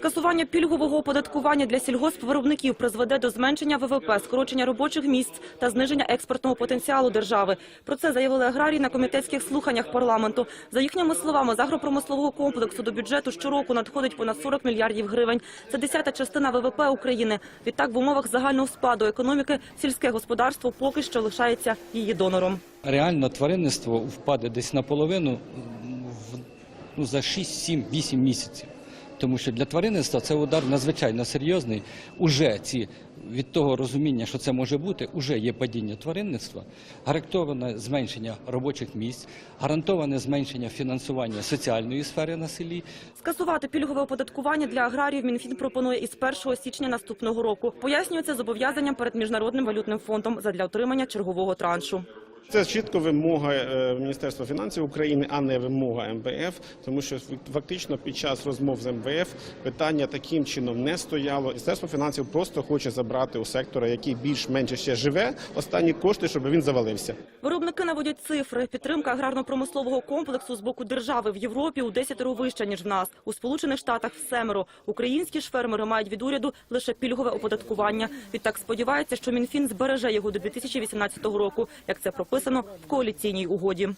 Скасування пільгового оподаткування для сільгоспвиробників призведе до зменшення ВВП, скорочення робочих місць та зниження експортного потенціалу держави. Про це заявили аграрії на комітетських слуханнях парламенту. За їхніми словами, з агропромислового комплексу до бюджету щороку надходить понад 40 мільярдів гривень. Це десята частина ВВП України. Відтак, в умовах загального спаду економіки сільське господарство поки що лишається її донором. Реально тваринництво впаде десь наполовину ну, за 6, 7, 8 місяців. Тому що для тваринництва це удар надзвичайно серйозний. Уже ці від того розуміння, що це може бути, уже є падіння тваринництва, гарантоване зменшення робочих місць, гарантоване зменшення фінансування соціальної сфери на селі. Скасувати пільгове оподаткування для аграріїв Мінфін пропонує із 1 січня наступного року. Пояснюється зобов'язанням перед Міжнародним валютним фондом задля отримання чергового траншу. Це чітко вимога е, Міністерства фінансів України, а не вимога МВФ, тому що фактично під час розмов з МВФ питання таким чином не стояло. Міністерство фінансів просто хоче забрати у сектора, який більш-менше ще живе, останні кошти, щоб він завалився. Виробники наводять цифри. Підтримка аграрно-промислового комплексу з боку держави в Європі у десятеро вища, ніж в нас. У Сполучених Штатах в семеро. Українські ж фермери мають від уряду лише пільгове оподаткування. Відтак сподівається, що Мінфін збереже його до 2018 року, як це прописано в коаліційній угоді.